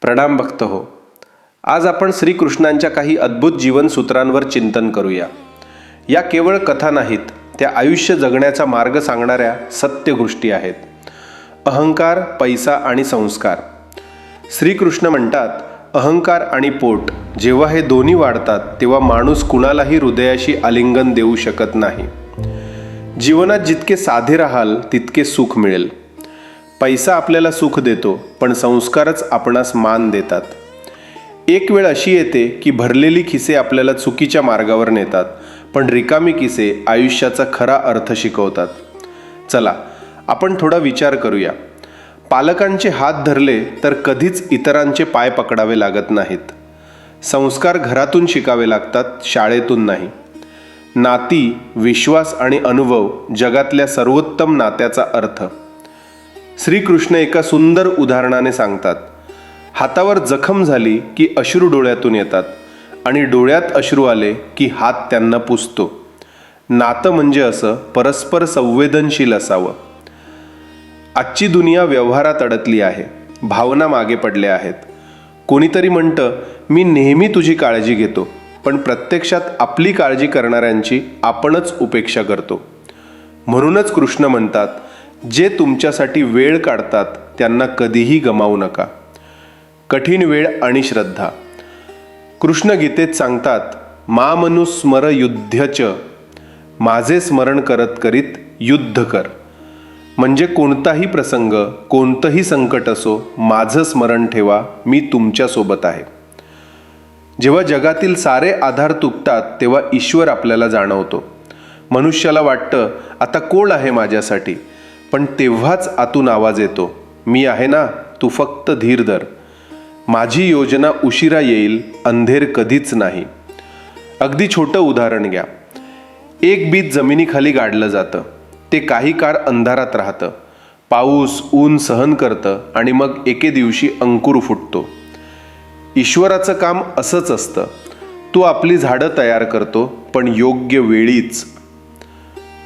प्रणाम भक्त हो. आज आपण श्रीकृष्णांच्या काही अद्भुत जीवनसूत्रांवर चिंतन करूया. या केवळ कथा नाहीत त्या आयुष्य जगण्याचा मार्ग सांगणाऱ्या सत्य गोष्टी आहेत. अहंकार पैसा आणि संस्कार. श्रीकृष्ण म्हणतात अहंकार आणि पोट जेव्हा हे दोन्ही वाढतात तेव्हा माणूस कुणालाही हृदयाशी आलिंगन देऊ शकत नाही. जीवनात जितके साधे राहाल तितके सुख मिळेल. पैसा आपल्याला सुख देतो पण संस्कारच आपणास मान देतात. एक वेळ अशी येते की भरलेली खिसे आपल्याला चुकीच्या मार्गावर नेतात पण रिकामी किसे आयुष्याचा खरा अर्थ शिकवतात. चला आपण थोडा विचार करूया. पालकांचे हात धरले तर कधीच इतरांचे पाय पकडावे लागत नाहीत. संस्कार घरातून शिकावे लागतात शाळेतून नाही. नाती विश्वास आणि अनुभव जगातल्या सर्वोत्तम नात्याचा अर्थ. श्रीकृष्ण एका सुंदर उदाहरणाने सांगतात हातावर जखम झाली की अश्रू डोळ्यातून येतात आणि डोळ्यात अश्रू आले की हात त्यांना पुसतो. नातं म्हणजे असं परस्पर संवेदनशील असावं. आजची दुनिया व्यवहारात अडकली आहे भावना मागे पडल्या आहेत. कोणीतरी म्हणतं मी नेहमी तुझी काळजी घेतो पण प्रत्यक्षात आपली काळजी करणाऱ्यांची आपणच उपेक्षा करतो. म्हणूनच कृष्ण म्हणतात जे तुमच्यासाठी वेळ काढतात त्यांना कधीही गमावू नका. कठीण वेळ आणि श्रद्धा. कृष्ण गीतेत सांगतात मा मनुस्मर युद्धच. माझे स्मरण करत करीत युद्ध कर. म्हणजे कोणताही प्रसंग कोणतंही संकट असो माझं स्मरण ठेवा मी तुमच्यासोबत आहे. जेव्हा जगातील सारे आधार तुटतात तेव्हा ईश्वर आपल्याला जाणवतो. मनुष्याला वाटतं आता कोण आहे माझ्यासाठी? पण तेव्हाच आतून आवाज येतो. मी आहे ना तू फक्त धीर धर. माझी योजना उशिरा येईल अंधेर कधीच नाही. अगदी छोटं उदाहरण घ्या. एक बीज जमिनीखाली गाडलं जातं. ते काही काळ अंधारात राहतं. पाऊस ऊन सहन करतं आणि मग एके दिवशी अंकुर फुटतो. ईश्वराचं काम असंच असतं. तो आपली झाडं तयार करतो पण योग्य वेळीच.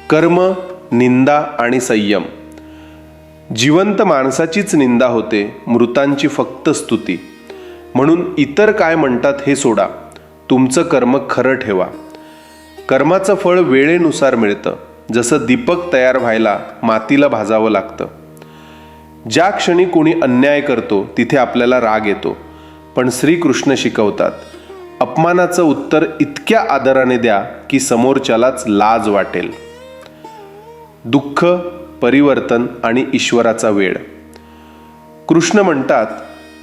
कर्म निंदा आणि संयम. जिवंत माणसाचीच निंदा होते मृतांची फक्त स्तुती. म्हणून इतर काय म्हणतात हे सोडा. तुमचं कर्म खरं ठेवा. कर्माचं फळ वेळेनुसार मिळतं. जसं दीपक तयार व्हायला मातीला भाजावं लागतं. ज्या क्षणी कोणी अन्याय करतो तिथे आपल्याला राग येतो. पण श्रीकृष्ण शिकवतात अपमानाचं उत्तर इतक्या आदराने द्या की समोरच्यालाच लाज वाटेल. दुःख परिवर्तन आणि ईश्वराचा वेळ. कृष्ण म्हणतात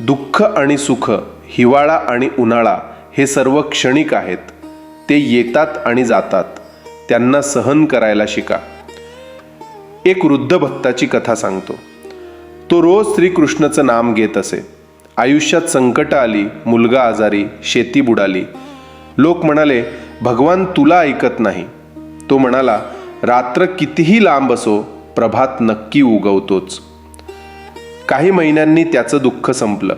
दुःख आणि सुख हिवाळा आणि उन्हाळा हे सर्व क्षणिक आहेत. ते येतात आणि जातात. त्यांना सहन करायला शिका. एक वृद्ध भक्ताची कथा सांगतो. तो रोज श्रीकृष्णाचं नाम घेत असे. आयुष्यात संकट आली मुलगा आजारी शेती बुडाली. लोक म्हणाले भगवान तुला ऐकत नाही. तो म्हणाला रात्र कितीही लांब असो प्रभात नक्की उगवतोच. काही महिन्यांनी त्याचं दुःख संपलं.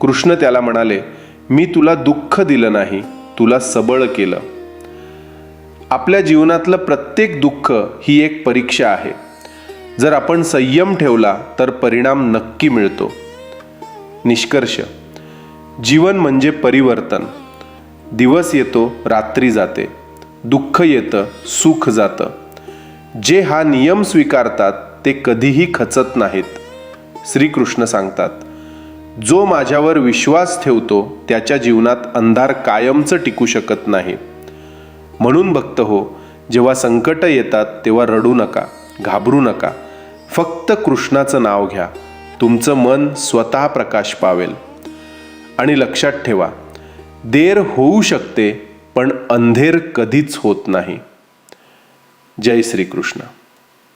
कृष्ण त्याला म्हणाले मी तुला दुःख दिलं नाही तुला सबळ केलं. आपल्या जीवनातलं प्रत्येक दुःख ही एक परीक्षा आहे. जर आपण संयम ठेवला तर परिणाम नक्की मिळतो. निष्कर्ष. जीवन म्हणजे परिवर्तन. दिवस येतो रात्री जाते. दुःख येतं सुख जातं. जे हा नियम स्वीकारतात ते कधीही खचत नाहीत. श्रीकृष्ण सांगतात जो माझ्यावर विश्वास ठेवतो त्याच्या जीवनात अंधार कायमचं टिकू शकत नाही. म्हणून भक्त हो जेव्हा संकट येतात तेव्हा रडू नका घाबरू नका. फक्त कृष्णाचं नाव घ्या. तुमचं मन स्वतः प्रकाश पावेल. आणि लक्षात ठेवा देर होऊ शकते पण अंधेर कधीच होत नाही. जय श्रीकृष्ण.